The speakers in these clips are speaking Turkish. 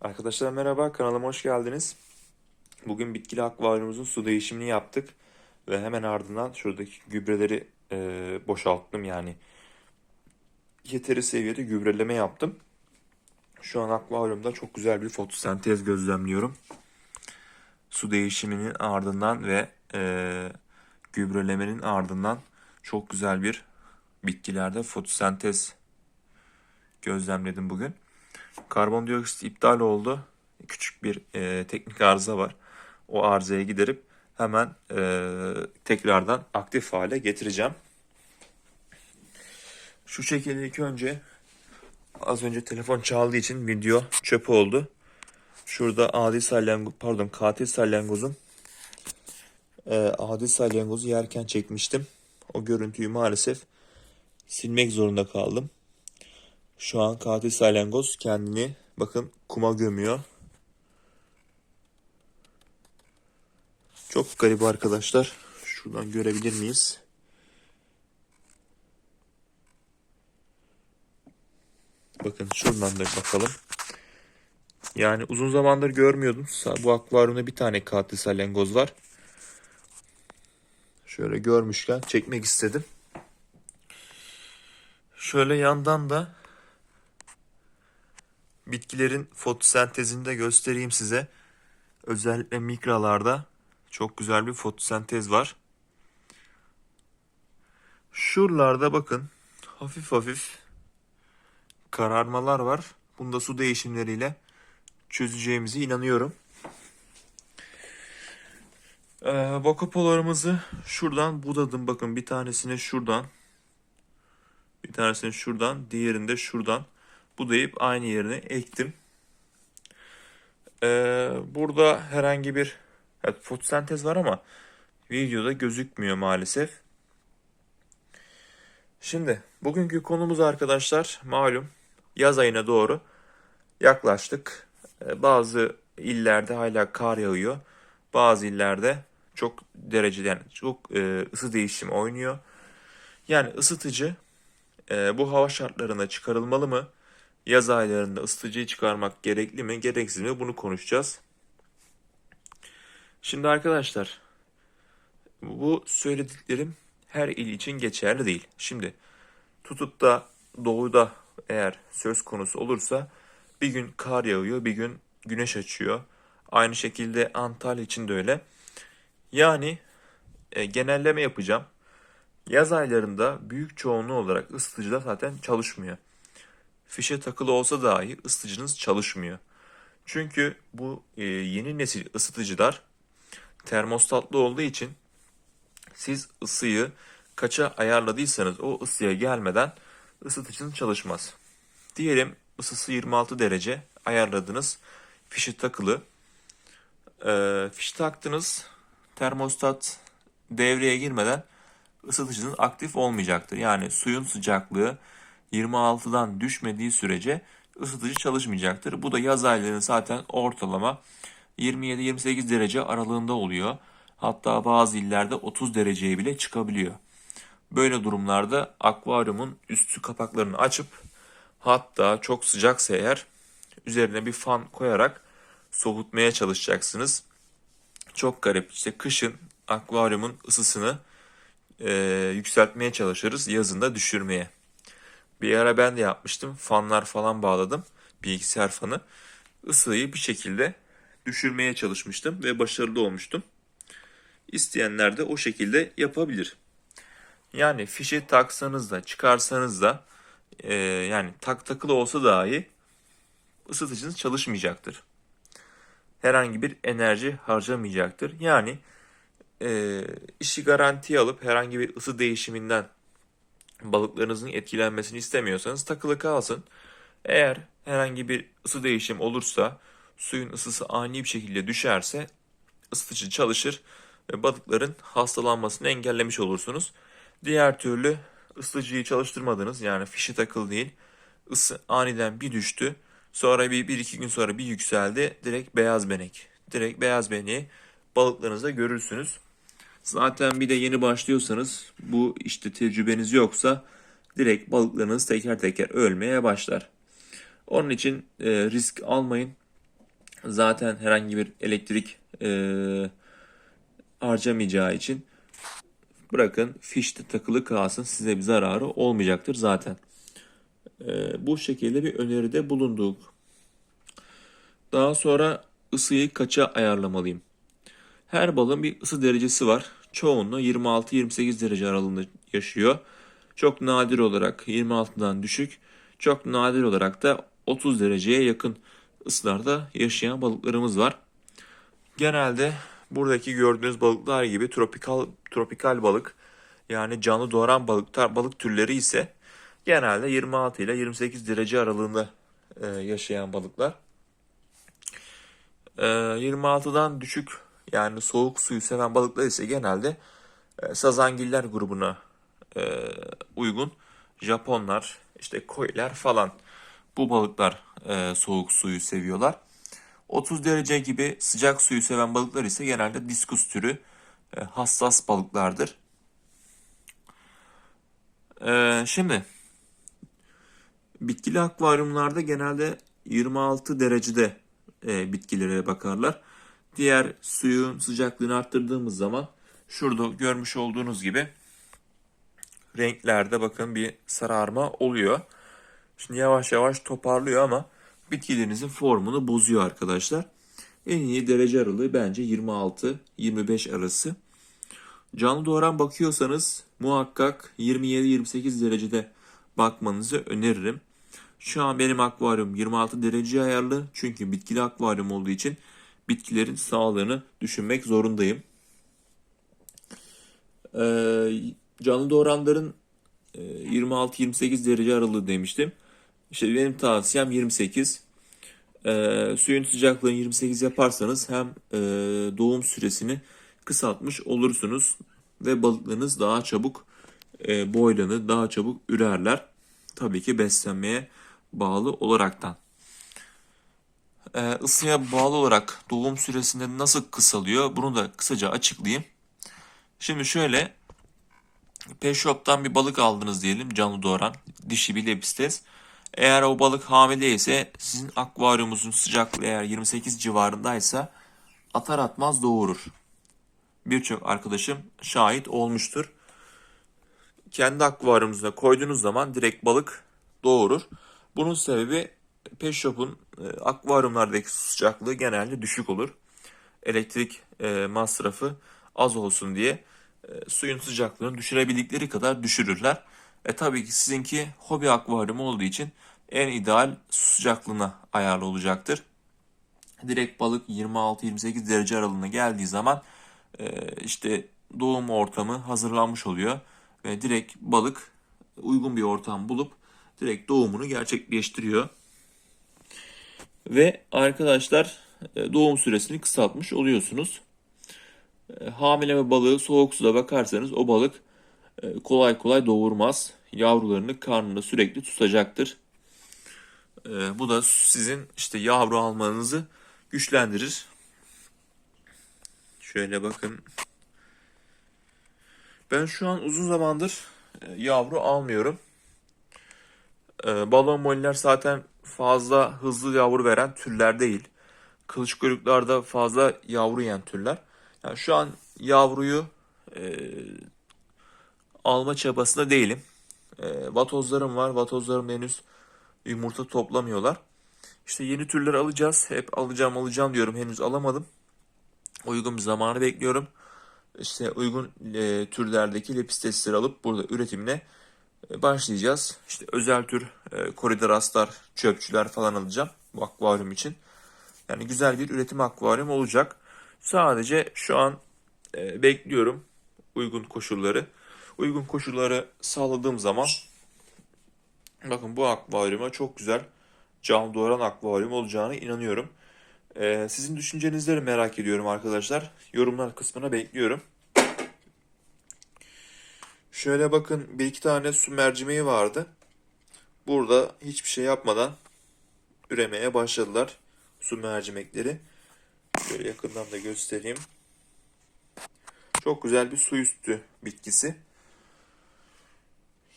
Arkadaşlar merhaba, kanalıma hoş geldiniz. Bugün bitkili akvaryumumuzun su değişimini yaptık ve hemen ardından şuradaki gübreleri e, boşalttım yani yeteri seviyede gübreleme yaptım. Şu an akvaryumda çok güzel bir fotosentez gözlemliyorum. Su değişiminin ardından ve e, gübrelemenin ardından çok güzel bir bitkilerde fotosentez gözlemledim bugün. Karbondioksit iptal oldu. Küçük bir e, teknik arıza var. O arızaya giderip hemen e, tekrardan aktif hale getireceğim. Şu şekilde ilk önce az önce telefon çaldığı için video çöp oldu. Şurada adi salyangoz pardon katil salyangozun e, adi salyangozu yerken çekmiştim. O görüntüyü maalesef silmek zorunda kaldım. Şu an katil salyangoz kendini bakın kuma gömüyor. Çok garip arkadaşlar. Şuradan görebilir miyiz? Bakın şuradan da bakalım. Yani uzun zamandır görmüyordum. Bu akvaryumda bir tane katil salyangoz var. Şöyle görmüşken çekmek istedim. Şöyle yandan da bitkilerin fotosentezini de göstereyim size. Özellikle mikralarda çok güzel bir fotosentez var. Şuralarda bakın hafif hafif kararmalar var. Bunu da su değişimleriyle çözeceğimize inanıyorum. Ee, Vakopolarımızı şuradan budadım. Bakın bir tanesini şuradan. Bir tanesini şuradan. Diğerini de şuradan budayıp aynı yerine ektim. Ee, burada herhangi bir evet, fotosentez var ama videoda gözükmüyor maalesef. Şimdi bugünkü konumuz arkadaşlar malum yaz ayına doğru yaklaştık. Ee, bazı illerde hala kar yağıyor. Bazı illerde çok derecede yani çok e, ısı değişimi oynuyor. Yani ısıtıcı e, bu hava şartlarına çıkarılmalı mı? Yaz aylarında ısıtıcıyı çıkarmak gerekli mi, gereksiz mi? Bunu konuşacağız. Şimdi arkadaşlar, bu söylediklerim her il için geçerli değil. Şimdi tutup da doğuda eğer söz konusu olursa bir gün kar yağıyor, bir gün güneş açıyor. Aynı şekilde Antalya için de öyle. Yani e, genelleme yapacağım. Yaz aylarında büyük çoğunluğu olarak ısıtıcılar zaten çalışmıyor fişe takılı olsa dahi ısıtıcınız çalışmıyor. Çünkü bu e, yeni nesil ısıtıcılar termostatlı olduğu için siz ısıyı kaça ayarladıysanız o ısıya gelmeden ısıtıcınız çalışmaz. Diyelim ısısı 26 derece ayarladınız. Fişi takılı. E, fişi taktınız. Termostat devreye girmeden ısıtıcınız aktif olmayacaktır. Yani suyun sıcaklığı 26'dan düşmediği sürece ısıtıcı çalışmayacaktır. Bu da yaz aylarının zaten ortalama 27-28 derece aralığında oluyor. Hatta bazı illerde 30 dereceye bile çıkabiliyor. Böyle durumlarda akvaryumun üstü kapaklarını açıp hatta çok sıcaksa eğer üzerine bir fan koyarak soğutmaya çalışacaksınız. Çok garip işte kışın akvaryumun ısısını e, yükseltmeye çalışırız yazında düşürmeye. Bir ara ben de yapmıştım. Fanlar falan bağladım. Bilgisayar fanı. Isıyı bir şekilde düşürmeye çalışmıştım ve başarılı olmuştum. İsteyenler de o şekilde yapabilir. Yani fişi taksanız da çıkarsanız da e, yani tak takılı olsa dahi ısıtıcınız çalışmayacaktır. Herhangi bir enerji harcamayacaktır. Yani e, işi garantiye alıp herhangi bir ısı değişiminden balıklarınızın etkilenmesini istemiyorsanız takılı kalsın. Eğer herhangi bir ısı değişim olursa suyun ısısı ani bir şekilde düşerse ısıtıcı çalışır ve balıkların hastalanmasını engellemiş olursunuz. Diğer türlü ısıtıcıyı çalıştırmadınız yani fişi takılı değil ısı aniden bir düştü sonra bir, bir iki gün sonra bir yükseldi direkt beyaz benek. Direkt beyaz beneği balıklarınızda görürsünüz. Zaten bir de yeni başlıyorsanız bu işte tecrübeniz yoksa direkt balıklarınız teker teker ölmeye başlar. Onun için e, risk almayın. zaten herhangi bir elektrik e, harcamayacağı için bırakın fişte takılı kalsın size bir zararı olmayacaktır zaten. E, bu şekilde bir öneride bulunduk. Daha sonra ısıyı kaça ayarlamalıyım? Her balın bir ısı derecesi var. Çoğunluğu 26-28 derece aralığında yaşıyor. Çok nadir olarak 26'dan düşük, çok nadir olarak da 30 dereceye yakın ısılarda yaşayan balıklarımız var. Genelde buradaki gördüğünüz balıklar gibi tropikal tropikal balık yani canlı doğaran balıklar balık türleri ise genelde 26 ile 28 derece aralığında e, yaşayan balıklar. E, 26'dan düşük yani soğuk suyu seven balıklar ise genelde e, sazangiller grubuna e, uygun Japonlar, işte koiler falan bu balıklar e, soğuk suyu seviyorlar. 30 derece gibi sıcak suyu seven balıklar ise genelde diskus türü hassas balıklardır. Şimdi bitkili akvaryumlarda genelde 26 derecede bitkilere bakarlar. Diğer suyun sıcaklığını arttırdığımız zaman şurada görmüş olduğunuz gibi renklerde bakın bir sararma oluyor. Şimdi yavaş yavaş toparlıyor ama bitkilerinizin formunu bozuyor arkadaşlar. En iyi derece aralığı bence 26-25 arası. Canlı doğaran bakıyorsanız muhakkak 27-28 derecede bakmanızı öneririm. Şu an benim akvaryum 26 derece ayarlı. Çünkü bitkili akvaryum olduğu için bitkilerin sağlığını düşünmek zorundayım. Ee, canlı doğuranların 26-28 derece aralığı demiştim. İşte benim tavsiyem 28. Ee, suyun sıcaklığını 28 yaparsanız hem e, doğum süresini kısaltmış olursunuz ve balıklarınız daha çabuk e, boylanır, daha çabuk ürerler. Tabii ki beslenmeye bağlı olaraktan. Ee, ısıya bağlı olarak doğum süresinde nasıl kısalıyor bunu da kısaca açıklayayım. Şimdi şöyle Pet shop'tan bir balık aldınız diyelim canlı doğuran dişi bir lepistes. Eğer o balık hamile ise sizin akvaryumunuzun sıcaklığı eğer 28 civarındaysa atar atmaz doğurur. Birçok arkadaşım şahit olmuştur. Kendi akvaryumunuza koyduğunuz zaman direkt balık doğurur. Bunun sebebi Pet Shop'un e, akvaryumlardaki su sıcaklığı genelde düşük olur. Elektrik e, masrafı az olsun diye e, suyun sıcaklığını düşürebildikleri kadar düşürürler. E tabii ki sizinki hobi akvaryumu olduğu için en ideal su sıcaklığına ayarlı olacaktır. Direkt balık 26-28 derece aralığına geldiği zaman e, işte doğum ortamı hazırlanmış oluyor ve direkt balık uygun bir ortam bulup direkt doğumunu gerçekleştiriyor. Ve arkadaşlar e, doğum süresini kısaltmış oluyorsunuz. E, hamile bir balığı soğuk suda bakarsanız o balık e, kolay kolay doğurmaz. Yavrularını karnında sürekli tutacaktır. Bu da sizin işte yavru almanızı güçlendirir. Şöyle bakın. Ben şu an uzun zamandır yavru almıyorum. Balon moliler zaten fazla hızlı yavru veren türler değil. Kılıç kuyruklarda fazla yavru yiyen türler. Yani şu an yavruyu e, alma çabasında değilim. E, vatozlarım var. Vatozlarım henüz yumurta toplamıyorlar. İşte yeni türler alacağız. Hep alacağım alacağım diyorum. Henüz alamadım. Uygun bir zamanı bekliyorum. İşte uygun e, türlerdeki lepistesleri alıp burada üretimine e, başlayacağız. İşte özel tür e, koridoraslar, çöpçüler falan alacağım bu akvaryum için. Yani güzel bir üretim akvaryum olacak. Sadece şu an e, bekliyorum uygun koşulları. Uygun koşulları sağladığım zaman bakın bu akvaryuma çok güzel cam doğuran akvaryum olacağını inanıyorum. E, sizin düşüncelerinizi merak ediyorum arkadaşlar. Yorumlar kısmına bekliyorum. Şöyle bakın bir iki tane su mercimeği vardı. Burada hiçbir şey yapmadan üremeye başladılar su mercimekleri. Şöyle yakından da göstereyim. Çok güzel bir su üstü bitkisi.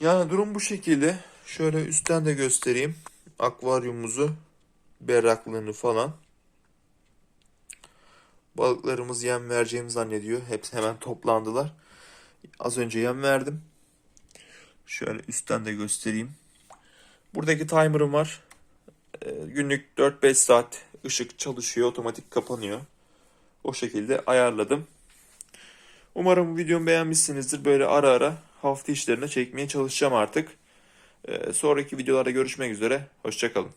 Yani durum bu şekilde. Şöyle üstten de göstereyim. Akvaryumumuzu, berraklığını falan. Balıklarımız yem vereceğimi zannediyor. Hepsi hemen toplandılar. Az önce yem verdim. Şöyle üstten de göstereyim. Buradaki timer'ım var. Ee, günlük 4-5 saat ışık çalışıyor, otomatik kapanıyor. O şekilde ayarladım. Umarım videomu beğenmişsinizdir. Böyle ara ara hafta işlerine çekmeye çalışacağım artık. Ee, sonraki videolarda görüşmek üzere. Hoşçakalın.